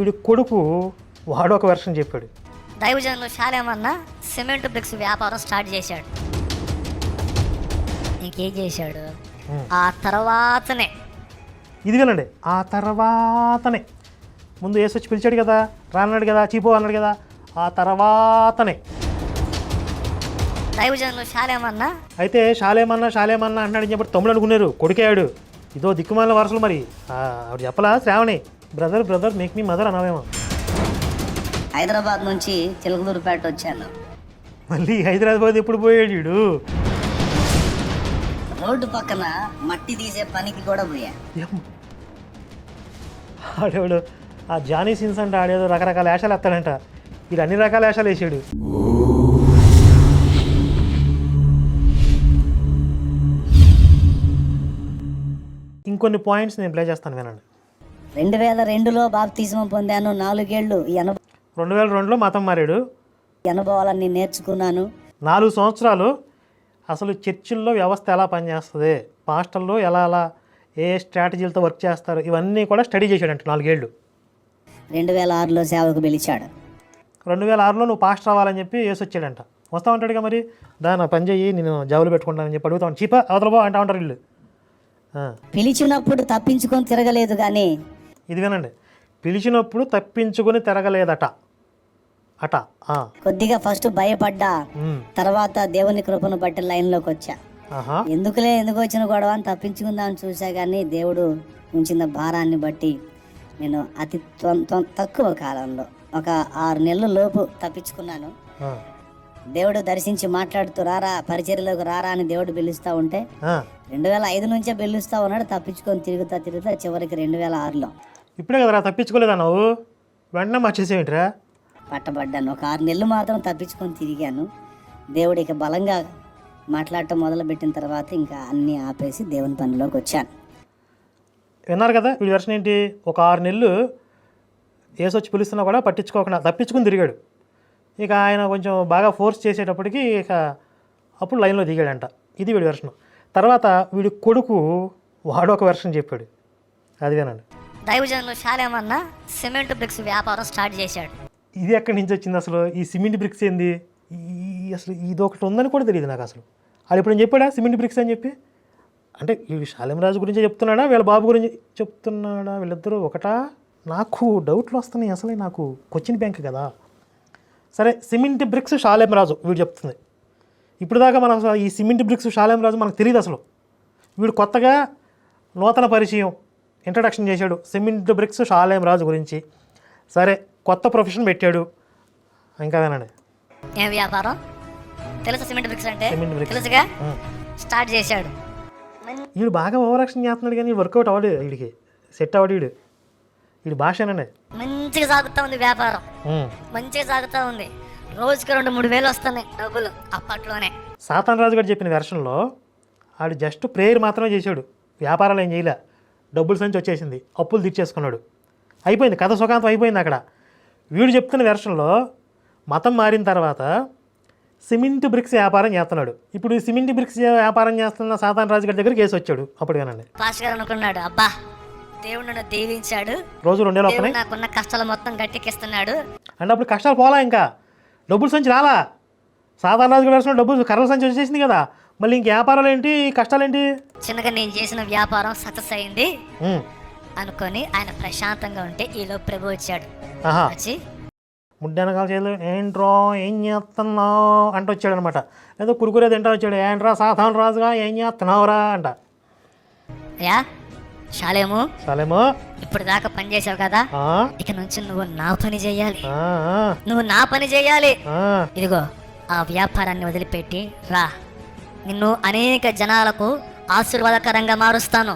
వీడి కొడుకు వాడు ఒక వెర్షన్ చెప్పాడు. దైవజనులు శాలేమన్న సిమెంట్ బ్రిక్స్ వ్యాపారం స్టార్ట్ చేశాడు. ఇంకేం చేశాడు. ఆ తర్వాతనే. ఇది వినండి ఆ తర్వాతనే. ముందు ఏసు వచ్చి పిలిచాడు కదా రాన్నాడు కదా చీపో అన్నాడు కదా ఆ తర్వాతనే. దైవజనులు శాలేమన్న అయితే షాలేమన్నా షాలేమన్నా అంటున్నాడు చెప్పి తమ్ముడు అనుకున్నారు కొడుకేయాడు ఇదో దిక్కుమాల వరుసలు మరి. ఆవిడ చెప్పలా Sravani. Brother brother make me mother అన్నావేమో. Hyderabad నుంచి చిలకలూరుపేట వచ్చాను. మళ్ళీ హైదరాబాద్ ఎప్పుడు పోయాడు వీడు? రోడ్డు పక్కన మట్టి తీసే పనికి కూడా పోయా? ఆడేవాడు ఆ జానీ సిన్స్ అంటే ఆడేదో రకరకాల వేషాలు ఎత్తాడంట వీడు అన్ని రకాల వేషాలు వేసాడు. ఇంకొన్ని పాయింట్స్ నేను ప్లే చేస్తాను వినండి. రెండు వేల రెండులో బాప్తిజం పొందాను. నాలుగేళ్ళు రెండు వేల రెండులో మతం మారాడు. అనుభవాలన్నీ నేర్చుకున్నాను. నాలుగు సంవత్సరాలు అసలు చర్చిల్లో వ్యవస్థ ఎలా పనిచేస్తుంది? పాస్టల్లో ఎలా ఎలా ఏ స్ట్రాటజీలతో వర్క్ చేస్తారు? ఇవన్నీ కూడా స్టడీ చేశాడంట నాలుగేళ్ళు. రెండు వేల ఆరులో సేవకు పిలిచాడు. రెండు వేల ఆరులో నువ్వు పాస్టర్ అవ్వాలని చెప్పి వేసి వచ్చాడంట వస్తా ఉంటాడుగా మరి దాని పని చెయ్యి నేను జాబులు పెట్టుకుంటానని చెప్పి అడుగుతాను చీపా అవతల బో అంటా ఉంటారు వీళ్ళు పిలిచినప్పుడు తప్పించుకొని తిరగలేదు కానీ ఇది వినండి. పిలిచినప్పుడు తప్పించుకొని తిరగలేదట. అట కొద్దిగా ఫస్ట్ భయపడ్డా. తర్వాత దేవుని కృపను బట్టి లైన్లోకి వచ్చా. ఎందుకులే ఎందుకు వచ్చిన గొడవ అని తప్పించుకుందామని చూసా కానీ దేవుడు ఉంచిన భారాన్ని బట్టి నేను అతి తక్కువ కాలంలో ఒక ఆరు నెలల లోపు తప్పించుకున్నాను. దేవుడు దర్శించి మాట్లాడుతూ రారా పరిచర్యలోకి రారా అని దేవుడు పిలుస్తూ ఉంటే. రెండు వేల ఐదు నుంచే పిలుస్తూ ఉన్నాడు తప్పించుకొని తిరుగుతా తిరుగుతా చివరికి రెండు వేల ఆరులో. ఇప్పుడే కదరా తప్పించుకోలేదా నువ్వు? వెంటనే మార్చేసేమిట్రా పట్టబడ్డాను. ఒక ఆరు నెలలు మాత్రం తప్పించుకొని తిరిగాను. దేవుడు ఇక బలంగా మాట్లాడటం మొదలుపెట్టిన తర్వాత ఇంకా అన్నీ ఆపేసి దేవుని పనిలోకి వచ్చాను. విన్నారు కదా వీడి వెర్షన్ ఏంటి? ఒక ఆరు నెలలు ఏసు వచ్చి పిలుస్తున్నా కూడా పట్టించుకోకుండా తప్పించుకుని తిరిగాడు. ఇక ఆయన కొంచెం బాగా ఫోర్స్ చేసేటప్పటికి ఇక అప్పుడు లైన్లో దిగాడంట. ఇది వీడి వెర్షన్ తర్వాత వీడి కొడుకు వాడు ఒక వెర్షన్ చెప్పాడు. అది వినండి. దైవజనులు శాలేమన్న సిమెంట్ బ్రిక్స్ వ్యాపారం స్టార్ట్ చేశాడు. ఇది ఎక్కడి నుంచి వచ్చింది అసలు? ఈ సిమెంట్ బ్రిక్స్ ఏంది? ఈ అసలు ఇది ఒకటి ఉందని కూడా తెలియదు నాకు అసలు. అది ఇప్పుడు నేను చెప్పాడా సిమెంట్ బ్రిక్స్ అని చెప్పి? అంటే వీడు శాలిమరాజు గురించి చెప్తున్నాడా? వీళ్ళ బాబు గురించి చెప్తున్నాడా? వీళ్ళిద్దరూ ఒకటా? నాకు డౌట్లు వస్తున్నాయి అసలే నాకు. కొచ్చిన్ బ్యాంక్ కదా. సరే సిమెంట్ బ్రిక్స్ షాలేం రాజు వీడు చెప్తుంది. ఇప్పుడు దాకా మనం అసలు ఈ సిమెంట్ బ్రిక్స్ షాలేం రాజు మనకు తెలియదు అసలు. వీడు కొత్తగా నూతన పరిచయం ఇంట్రడక్షన్ చేశాడు. సిమెంట్ బ్రిక్స్ షాలేం రాజు గురించి. సరే కొత్త ప్రొఫెషన్ పెట్టాడు. ఇంకా వినండి. ఏం వ్యాపారం? తెలుసా సిమెంట్ బ్రిక్స్ అంటే? Cement bricks. తెలుసుగా. స్టార్ట్ చేశాడు. వీడు బాగా ఓవరాక్షన్ చేస్తున్నాడు కానీ వర్కౌట్ అవ్వడు వీడికి సెట్ అవ్వడు వీడు వీడి భాషనండి మంచిగా సాగుతా ఉంది వ్యాపారం. మంచిగా సాగుతా ఉంది. రోజుకి రెండు మూడు వేలు వస్తున్నాయి డబ్బులు అప్పట్లోనే. సాతాన్ రాజు గారు చెప్పిన వెర్షన్లో ఆడు జస్ట్ ప్రేయర్ మాత్రమే చేశాడు. వ్యాపారాలు ఏం చేయలే. డబ్బులు సంచి వచ్చేసింది. అప్పులు తీర్చేసుకున్నాడు. అయిపోయింది. కథ సుఖాంతం అయిపోయింది అక్కడ. వీడు చెప్తున్న వెర్షన్లో మతం మారిన తర్వాత సిమెంట్ బ్రిక్స్ వ్యాపారం చేస్తున్నాడు. ఇప్పుడు ఈ సిమెంట్ బ్రిక్స్ వ్యాపారం చేస్తున్న సాతాన్ రాజు గారి దగ్గరికి కేసు వచ్చాడు. అప్పుడు పాస్ గారు అనుకున్నాడు అబ్బా దేవుడు నన్ను దీవించాడు. రోజు రెండేళ్ళు దేవుడు వస్తున్నాయి నాకున్న కష్టాలు మొత్తం గట్టెక్కిస్తున్నాడు. అంటే అప్పుడు కష్టాలు పోలా ఇంకా? డబ్బులు సంచి రాలా? సాధారణ రాజు గారు డబ్బులు కర్రల సంచి వచ్చేసింది కదా. మళ్ళీ ఇంక వ్యాపారాలు ఏంటి కష్టాలు ఏంటి చిన్నగా నేను చేసిన వ్యాపారం సక్సెస్ అయింది. అనుకొని ఆయన ప్రశాంతంగా ఉంటే ఈలో ప్రభు వచ్చాడు. వచ్చి ముడ్డెనకాల చేతులు ఏంట్రో ఏం చేస్తున్నావు? అంట వచ్చాడు అనమాట ఏదో కురుకురే తింటా వచ్చాడు. ఏంట్రా సాధారణ రాజుగా ఏం చేస్తున్నావురా? అంట. అయ్యా శాలేము సలేమో ఇప్పుడు దాకా పని చేసావు కదా? ఇక నుంచి నువ్వు నా పని చేయాలి. నువ్వు నా పని చేయాలి. ఇదిగో ఆ వ్యాపారాన్ని వదిలిపెట్టి రా. నిన్ను అనేక జనాలకు ఆశీర్వాదకరంగా మారుస్తాను.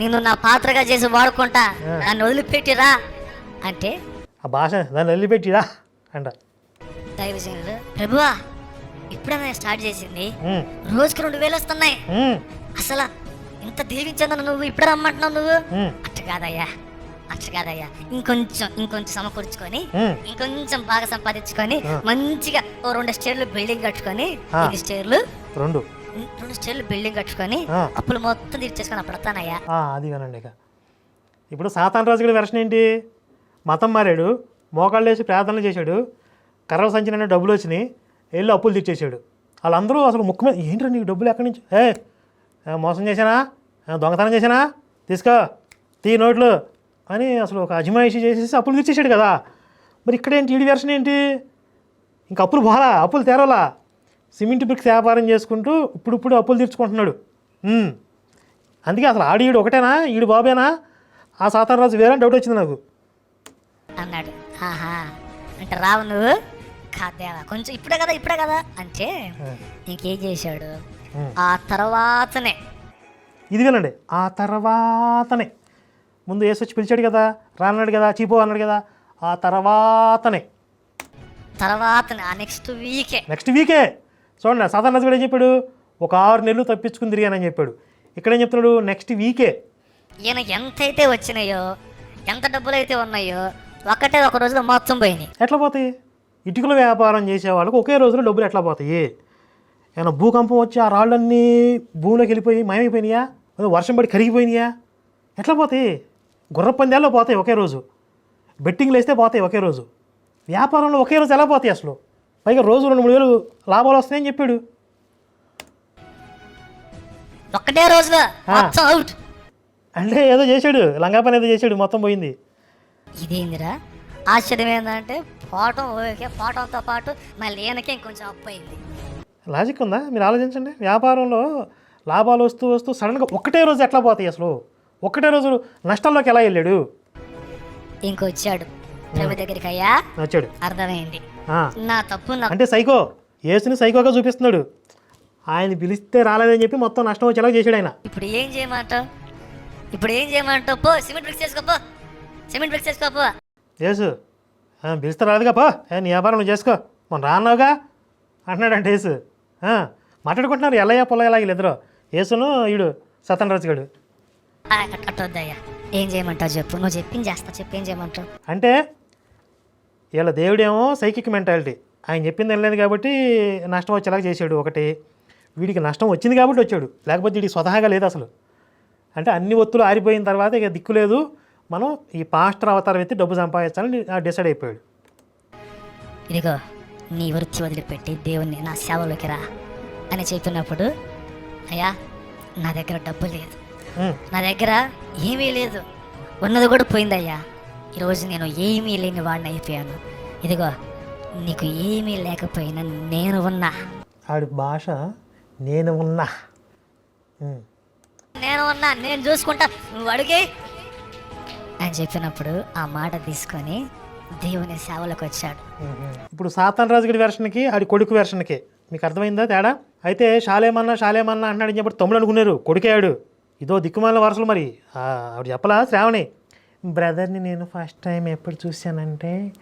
నిన్ను నా పాత్రగా చేసి వాడుకుంటా. నన్ను వదిలిపెట్టి రా అంటే? ఆ భాష దాన్ని వదిలిపెట్టిరా అంట. దైవజనులు ప్రభువా ఇప్పుడే నేను స్టార్ట్ చేసింది? రోజుకి రెండు వేలు వస్తున్నాయి. అసలు ఇంత దీవించాను నువ్వు ఇప్పుడు రమ్మంటున్నావు నువ్వు? అట్ట కాదయ్యా. అట్ట కాదయ్యా. ఇంకొంచెం ఇంకొంచెం సమకూర్చుకొని. ఇంకొంచెం బాగా సంపాదించుకొని. మంచిగా ఓ రెండు స్టేర్లు బిల్డింగ్ కట్టుకొని స్టేర్లు? రెండు. రెండు స్టేర్లు బిల్డింగ్ కట్టుకొని. అప్పులు మొత్తం తీర్చేసుకొని అప్పుడు వస్తానయ్యా. ఆ, అది వినండి ఇక. ఇప్పుడు సాతాన్ రాజు గారి వెర్షన్ ఏంటి? మతం మారాడు మోకాళ్ళు వేసి ప్రార్థనలు చేశాడు కర్రల సంచిన డబ్బులు వచ్చినాయి వెళ్ళి అప్పులు తెచ్చేసాడు వాళ్ళందరూ అసలు ముక్కు మీద ఏంట్రా నీకు డబ్బులు ఎక్కడి నుంచి? ఏ మోసం చేశానా? దొంగతనం చేశానా? తీసుకో తీ నోట్లు అని అసలు ఒక అజమాయిషి చేసేసి అప్పులు తెచ్చేసాడు కదా. మరి ఇక్కడ ఏంటి ఈడి వెర్షన్ ఏంటి? ఇంక అప్పులు పోలా అప్పులు తెరవలా సిమెంట్ బ్రిక్స్ వ్యాపారం చేసుకుంటూ ఇప్పుడు ఇప్పుడు అప్పులు తీర్చుకుంటున్నాడు. అందుకే అసలు ఆడి ఈడు ఒకటేనా? ఈడు బాబేనా? ఆ సాతాన్ రాజు వేరే డౌట్ వచ్చింది నాకు. అన్నాడు. ఆహా. అంటే రావు నువ్వు? కాదేవా కొంచెం ఇప్పుడే కదా ఇప్పుడే కదా అంటే ఇంకేం చేశాడు? ఆ. తర్వాతనే. ఇది వినండి ఆ తర్వాతనే. ముందు ఏసు వచ్చి పిలిచాడు కదా రాన్నాడు కదా చీపో అన్నాడు కదా ఆ తర్వాతనే. తర్వాతనే. ఆ నెక్స్ట్ వీకే నెక్స్ట్ వీకే చూడండి సాధారణ కూడా ఏం చెప్పాడు? ఒక ఆరు నెలలు తప్పించుకుని తిరిగానని చెప్పాడు. ఇక్కడ ఏం చెప్తున్నాడు? నెక్స్ట్ వీకే. ఈయన ఎంతైతే వచ్చినాయో ఎంత డబ్బులు అయితే ఉన్నాయో ఒక్కటే ఒక రోజులో మొత్తం పోయినాయి. ఎట్లా పోతాయి? ఇటుకల వ్యాపారం చేసే వాళ్ళకి ఒకే రోజులో డబ్బులు ఎట్లా పోతాయి? ఏమైనా భూకంపం వచ్చి ఆ రాళ్ళన్నీ భూమిలోకి వెళ్ళిపోయి మాయమైపోయినాయా? వర్షం పడి కరిగిపోయినాయా? ఎట్లా పోతాయి? గుర్ర పందాల్లో పోతాయి ఒకే రోజు. బెట్టింగ్లు వేస్తే పోతాయి ఒకే రోజు. వ్యాపారంలో ఒకే రోజు ఎలా పోతాయి అసలు? పైగా రోజు రెండు మూడు వేలు లాభాలు వస్తాయని చెప్పాడు. ఒక్కటే రోజులో? మొత్తం అవుట్ అంటే ఏదో చేశాడు లంగా పని ఏదో చేశాడు మొత్తం పోయింది. ఇదేందిరా? ఆశ్చర్యం ఏంటంటే పోవటం ఓకే పోవటంతో పాటు మళ్ళీ ఈయనకి ఇంకొంచెం అప్పు అయింది. లాజిక్ ఉందా? మీరు ఆలోచించండి. వ్యాపారంలో లాభాలు వస్తూ వస్తూ సడన్గా ఒక్కటే రోజు ఎట్లా పోతాయి అసలు? ఒక్కటే రోజు నష్టాల్లోకి ఎలా వెళ్ళాడు? ఇంకొచ్చాడు. ప్రభు దగ్గరికి అయ్యా వచ్చాడు అర్థమైంది. నా తప్పు అంటే సైకో యేసుని సైకోగా చూపిస్తున్నాడు. ఆయన పిలిస్తే రాలేదని చెప్పి మొత్తం నష్టం వచ్చేలా చేశాడు ఆయన. ఇప్పుడు ఏం చేయమంటావు? ఇప్పుడు ఏం చేయమంటావు? పో సిమెంట్ బ్రిక్స్ చేసుకోపో సిమెంట్ బ్రిక్స్ చేసుకోపో యేసు పిలిస్తే రాదుగా పో. ఏ, నీ వ్యాపారం నువ్వు చేసుకో. మొన్న రాన్నావుగా? అంటున్నాడు అంటే యేసు మాట్లాడుకుంటున్నారు ఎల్లయ్య పొల్లయ్య వీళ్ళిద్దరు. యేసును ఈడు సతన్ రాజుగాడు అట్టొద్దయ్యా ఏం చేయమంటావు చెప్పు? నువ్వు చెప్పింది చేస్తా చెప్పు ఏం చేయమంటావు? అంటే వీళ్ళ దేవుడేమో సైకిక్ మెంటాలిటీ. ఆయన చెప్పింది వెళ్ళలేదు కాబట్టి నష్టం వచ్చేలాగా చేశాడు ఒకటి. వీడికి నష్టం వచ్చింది కాబట్టి వచ్చాడు. లేకపోతే వీడికి స్వతహాగా లేదు అసలు. అంటే అన్ని ఒత్తులు ఆరిపోయిన తర్వాత ఇక దిక్కు లేదు. మనం ఈ పాస్టర్ అవతారం ఎత్తి డబ్బు సంపాదించాలని డిసైడ్ అయిపోయాడు. ఇదిగో నీ వృత్తి వదిలిపెట్టి దేవుణ్ణి నా సేవలోకి రా అని చెప్పినప్పుడు అయ్యా నా దగ్గర డబ్బు లేదు. నా దగ్గర ఏమీ లేదు. ఉన్నది కూడా పోయిందయ్యా. ఈరోజు నేను ఏమీ లేని వాడిని అయిపోయాను. ఇదిగో నీకు ఏమీ లేకపోయినా నేను ఉన్నా. ఆడి భాష నేను ఉన్నా. నేను ఉన్నా నేను చూసుకుంటా. నువ్వు అడిగి అని చెప్పినప్పుడు ఆ మాట తీసుకొని దేవుని సేవలకు వచ్చాడు. ఇప్పుడు సాతాన్ రాజుగడి వెర్షన్కి ఆడి కొడుకు వెర్షన్కి మీకు అర్థమైందా తేడా? అయితే షాలేమన్నా షాలేమన్నా అంటున్నాడు చెప్పి తమ్ముడు అనుకున్నారు. కొడుకేయాడు ఇదో దిక్కుమాల వరుసలు మరి. ఆవిడ చెప్పలా శ్రావణి. బ్రదర్ని నేను ఫస్ట్ టైం ఎప్పుడు చూశానంటే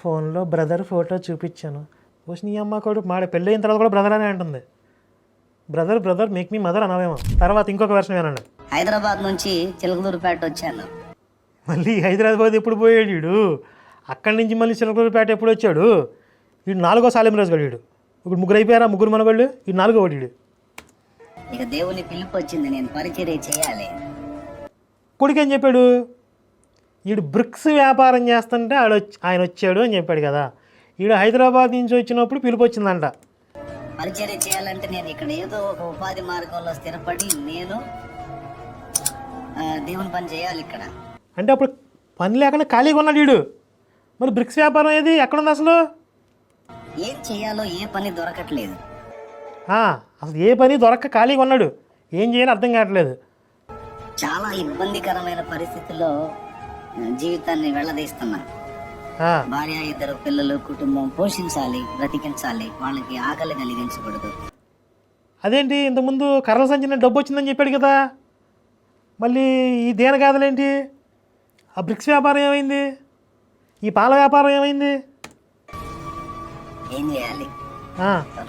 ఫోన్లో బ్రదర్ ఫోటో చూపించాను. వచ్చి నీ అమ్మ కొడుకు మాడ పెళ్ళైన తర్వాత కూడా బ్రదర్ అనే అంటుంది. Brother brother make me mother అనవేమో. తర్వాత ఇంకొక వెర్షన్ వినండి. హైదరాబాద్ నుంచి చిలకలూరుపేట వచ్చాను. మళ్ళీ హైదరాబాద్ ఎప్పుడు పోయాడు వీడు? అక్కడి నుంచి మళ్ళీ చిలకలూరుపేట ఎప్పుడు వచ్చాడు? వీడు నాలుగో సాలెం రోజు వీడు ఇప్పుడు ముగ్గురు అయిపోయారా? ముగ్గురు మనవాళ్ళు? వీడు నాలుగో వీడు. ఇక దేవుని పిలుపు వచ్చింది నేను పరిచర్య చేయాలి. కొడుకు ఏం చెప్పాడు? వీడు బ్రిక్స్ వ్యాపారం చేస్తుంటే ఆడ ఆయన వచ్చాడు అని చెప్పాడు కదా. వీడు హైదరాబాద్ నుంచి వచ్చినప్పుడు పిలుపు వచ్చిందంట పరిచర్య చేయాలంటే నేను ఇక్కడ ఏదో ఒక ఉపాధి మార్గంలో స్థిరపడి నేను దేవుని పని చేయాలి ఇక్కడ. అంటే అప్పుడు పని లేకుండా ఖాళీగా ఉన్నాడు వీడు మరి బ్రిక్స్ వ్యాపారం ఏది? ఎక్కడుంది అసలు? ఏం చేయాలో ఏ పని దొరకట్లేదు. అసలు ఏ పని దొరక్క ఖాళీగా ఉన్నాడు. ఏం చేయాలో అర్థం కావట్లేదు. చాలా ఇబ్బందికరమైన పరిస్థితుల్లో జీవితాన్ని వెళ్ళదీస్తున్నా ఆ, భార్య ఇద్దరు పిల్లలు కుటుంబం పోషించాలి బ్రతికించాలి వాళ్ళకి ఆకలి కలిగించకూడదు. అదేంటి ఇంతకుముందు కర్రల సంచిన డబ్బు వచ్చిందని చెప్పాడు కదా? మళ్ళీ ఈ దేన గాథలేంటి? ఆ బ్రిక్స్ వ్యాపారం ఏమైంది? ఈ పాల వ్యాపారం ఏమైంది? ఏం చేయాలి?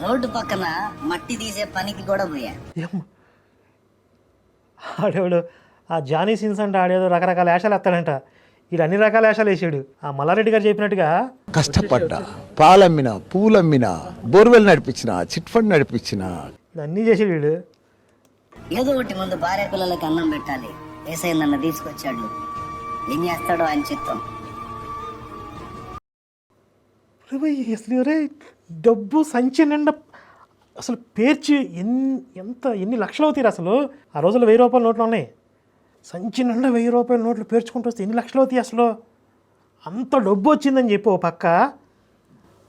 రోడ్డు పక్కన మట్టి తీసే పనికి కూడా పోయా. ఆడేవాడు ఆ జానీ సీన్స్ అంటే ఆడేదో రకరకాల వేషాలు ఎత్తాడంట వీడు అన్ని రకాల వేషాలు వేసాడు. ఆ మల్లారెడ్డి గారు చెప్పినట్టుగా కష్టపడ్డా పాలమ్మిన పూలమ్మిన బోర్వెల్ నడిపించిన చిట్ ఫండ్ నడిపించిన అన్నీ చేసాడు వీడు. ఏదో ఒకటి ముందు భార్య పిల్లలకి అన్నం పెట్టాలి. ఏసై నన్ను తీసుకొచ్చాడు. ఏం చేస్తాడో ఆయన చిత్తం. రే భయ్, అసలు రే డబ్బు సంచి నిండా అసలు పేర్చి ఎన్ ఎంత ఎన్ని లక్షలు అవుతాయి అసలు? ఆ రోజుల్లో వెయ్యి రూపాయల నోట్లు ఉన్నాయి. సంచి నిండా వెయ్యి రూపాయల నోట్లు పేర్చుకుంటూ వస్తే ఎన్ని లక్షలు అవుతాయి అసలు? అంత డబ్బు వచ్చిందని చెప్పి ఓ పక్క.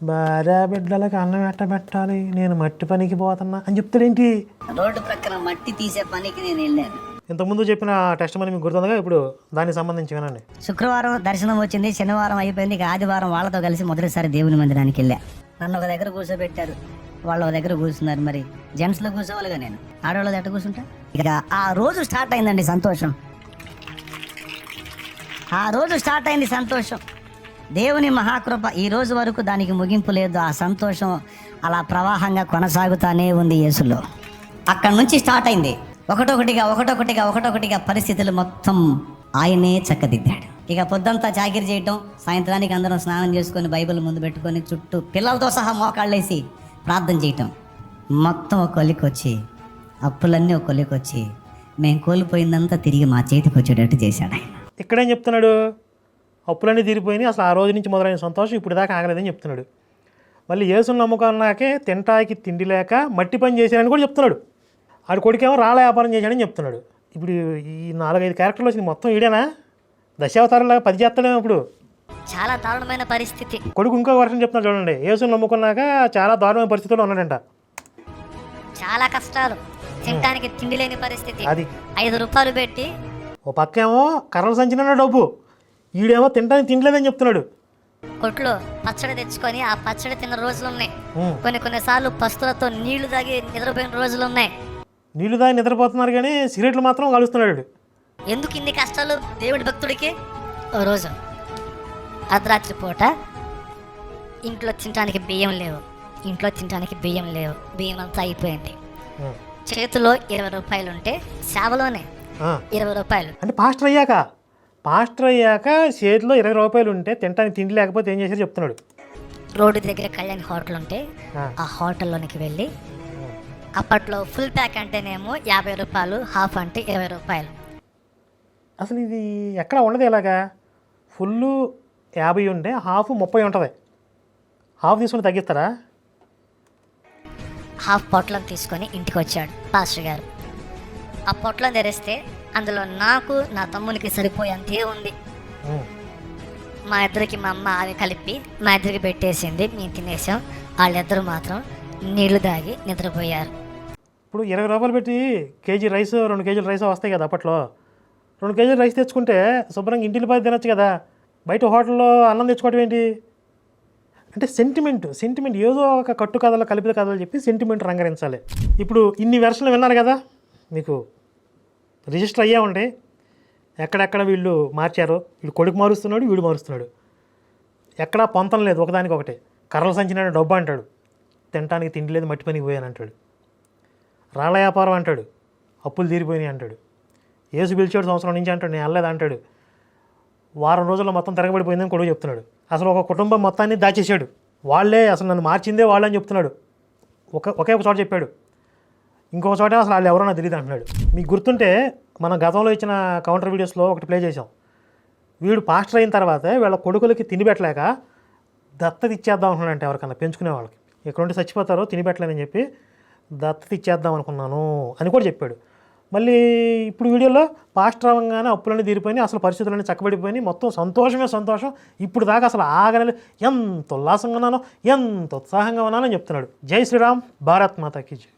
భార్య బిడ్డలకు అన్నం ఎట్ట పెట్టాలి? నేను మట్టి పనికి పోతున్నా అని చెప్తాడేంటి? రోడ్డు ప్రక్కన మట్టి తీసే పనికి నేను వెళ్ళాను. ఇంతకుముందు చెప్పిన టెస్ట్ మనీ మీకు గుర్తుందిగా? ఇప్పుడు దానికి సంబంధించి వినండి. శుక్రవారం దర్శనం వచ్చింది శనివారం అయిపోయింది ఇక ఆదివారం వాళ్ళతో కలిసి మొదటిసారి దేవుని మందిరానికి వెళ్ళా. నన్ను ఒక దగ్గర కూర్చోబెట్టారు. వాళ్ళ దగ్గర కూర్చున్నారు మరి. జెంట్స్లో కూర్చోవాలిగా నేను. ఆడవాళ్ళ దగ్గర కూర్చుంటా? ఇక ఆ రోజు స్టార్ట్ అయిందండి సంతోషం. ఆ రోజు స్టార్ట్ అయింది సంతోషం. దేవుని మహాకృప ఈ రోజు వరకు దానికి ముగింపు లేదు. ఆ సంతోషం అలా ప్రవాహంగా కొనసాగుతానే ఉంది యేసులో. అక్కడి నుంచి స్టార్ట్ అయింది. ఒకటొకటిగా ఒకటొకటిగా ఒకటొకటిగా పరిస్థితులు మొత్తం ఆయనే చక్కదిద్దాడు. ఇక పొద్దంతా చాకిరి చేయటం సాయంత్రానికి అందరం స్నానం చేసుకొని బైబిల్ ముందు పెట్టుకొని చుట్టూ పిల్లలతో సహా మోకాళ్ళేసి ప్రార్థన చేయటం. మొత్తం ఒక కొలికొచ్చి అప్పులన్నీ ఒక కొలికొచ్చి మేము కోల్పోయిందంతా తిరిగి మా చేతికి వచ్చేటట్టు చేశాడు ఆయన. ఇక్కడేం చెప్తున్నాడు? అప్పులన్నీ తీరిపోయినాయి. అసలు ఆ రోజు నుంచి మొదలైన సంతోషం ఇప్పుడు దాకా ఆగలేదని చెప్తున్నాడు. మళ్ళీ యేసుని నమ్ముకున్నాకే తింటాకి తిండి లేక మట్టి పని చేశాడని కూడా చెప్తున్నాడు. ఆడి కొడుకేమో రాళ్ళ వ్యాపారం చేశాడని చెప్తున్నాడు. ఇప్పుడు ఈ నాలుగైదు క్యారెక్టర్లు వచ్చింది మొత్తం ఈడేనా? దశావతారంలాగా పది చేస్తాడేమో ఇప్పుడు? చాలా దారుణమైన పరిస్థితి. కొడుకు ఇంకో వర్షం చెప్తున్నాడు చూడండి. యేసుని నమ్ముకున్నాక చాలా దారుణమైన పరిస్థితుల్లో ఉన్నాడంట. చాలా కష్టాలు. తినడానికి తిండి లేని పరిస్థితి. అది. ఐదు రూపాయలు పెట్టి ఓ పక్కేమో కర్రల సంచిన డబ్బు. ఈడేమో తినడానికి తినలేదని చెప్తున్నాడు. కొట్లో పచ్చడి తెచ్చుకొని ఆ పచ్చడి తిన్న రోజులు ఉన్నాయి. కొన్ని కొన్నిసార్లు పస్తులతో నీళ్ళు తాగి నిద్రపోయిన రోజులు ఉన్నాయి నీళ్ళు దాగి నిద్రపోతున్నారు కానీ సిగరెట్లు మాత్రం కలుస్తున్నాడు. ఎందుకు ఇన్ని కష్టాలు దేవుడి భక్తుడికి? ఓ రోజు. అర్ధరాత్రి పూట ఇంట్లో తినడానికి బియ్యం లేవు. ఇంట్లో తినడానికి బియ్యం లేవు. బియ్యం అంతా అయిపోయింది. చేతిలో ఇరవై రూపాయలు ఉంటే సేవలోనే. ఇరవై రూపాయలు. అంటే పాస్టర్ అయ్యాక? పాస్టర్ అయ్యాక చేతిలో ఇరవై రూపాయలు ఉంటే తినడానికి తిండి లేకపోతే ఏం చేశారు చెప్తున్నాడు? రోడ్డు దగ్గర కళ్యాణ్ హోటల్ ఉంటే ఆ. ఆ హోటల్లోనికి వెళ్ళి అప్పట్లో ఫుల్ ప్యాక్ అంటేనేమో యాభై రూపాయలు హాఫ్ అంటే ఇరవై రూపాయలు. అసలు ఇది ఎక్కడ ఉండదు ఇలాగా? ఫుల్ యాభై ఉంటే హాఫ్ ముప్పై ఉంటుంది. హాఫ్ తీసుకుని తగ్గిస్తారా? హాఫ్ పొట్లం తీసుకొని ఇంటికి వచ్చాడు పాస్టర్ గారు. ఆ పొట్లం తెరిస్తే అందులో నాకు నా తమ్మునికి సరిపోయేంతే ఉంది. మా ఇద్దరికి మా అమ్మ అవి కలిపి మా ఇద్దరికి పెట్టేసింది మేము తినేసాం. వాళ్ళిద్దరు మాత్రం నీళ్ళు దాగి నిద్రపోయారు. ఇప్పుడు ఇరవై రూపాయలు పెట్టి కేజీ రైస్ రెండు కేజీల రైస్ వస్తాయి కదా అప్పట్లో. రెండు కేజీల రైస్ తెచ్చుకుంటే శుభ్రంగా ఇంటిని పది తినొచ్చు కదా. బయట హోటల్లో అన్నం తెచ్చుకోవడం ఏంటి? అంటే సెంటిమెంట్ సెంటిమెంట్ ఏదో ఒక కట్టు కథలు కలిపిన కథలు చెప్పి సెంటిమెంట్ రంగరించాలి. ఇప్పుడు ఇన్ని వెర్షన్లు విన్నారు కదా మీకు? రిజిస్టర్ అయ్యా ఉంటే ఎక్కడెక్కడ వీళ్ళు మార్చారు? వీళ్ళు కొడుకు మారుస్తున్నాడు వీడు మారుస్తున్నాడు. ఎక్కడా పొంతం లేదు ఒకదానికి ఒకటే కర్రలు సంచిన డబ్బు అంటాడు. తినటానికి తిండి లేదు మట్టి పనికి పోయాను అంటాడు. రాళ్ళ వ్యాపారం అంటాడు. అప్పులు తీరిపోయినాయి అంటాడు. ఏసు పిలిచాడు సంవత్సరం నుంచి అంటాడు నేను వెళ్ళలేదు అంటాడు. వారం రోజుల్లో మొత్తం తిరగబడిపోయిందని కొడుకు చెప్తున్నాడు. అసలు ఒక కుటుంబం మొత్తాన్ని దాచేశాడు. వాళ్ళే అసలు నన్ను మార్చిందే వాళ్ళే అని చెప్తున్నాడు. ఒక ఒకే ఒక చోట చెప్పాడు. ఇంకొక చోట అసలు వాళ్ళు ఎవరో నాకు తెలియదు అంటున్నాడు. మీకు గుర్తుంటే మన గతంలో ఇచ్చిన కౌంటర్ వీడియోస్లో ఒకటి ప్లే చేసాం వీడు పాస్టర్ అయిన తర్వాత వీళ్ళ కొడుకులకి తిని పెట్టలేక దత్తత ఇచ్చేద్దాం అనుకున్నాడంటే ఎవరికన్నా పెంచుకునే వాళ్ళకి. ఎక్కడుంటే చచ్చిపోతారో తిని పెట్టలేనని చెప్పి దత్తత ఇచ్చేద్దాం అనుకున్నాను అని కూడా చెప్పాడు. మళ్ళీ ఇప్పుడు వీడియోలో పాస్టర్ అవ్వగానే అప్పులన్నీ తీరిపోయినాయి అసలు పరిస్థితులన్నీ చక్కబడిపోయినాయి. మొత్తం సంతోషమే సంతోషం. ఇప్పుడు దాకా అసలు ఆగనలే ఎంత ఉల్లాసంగా ఉన్నానో ఎంత ఉత్సాహంగా ఉన్నానో చెప్తున్నాడు. జై శ్రీరామ్ భారత్ మాతాకి జై.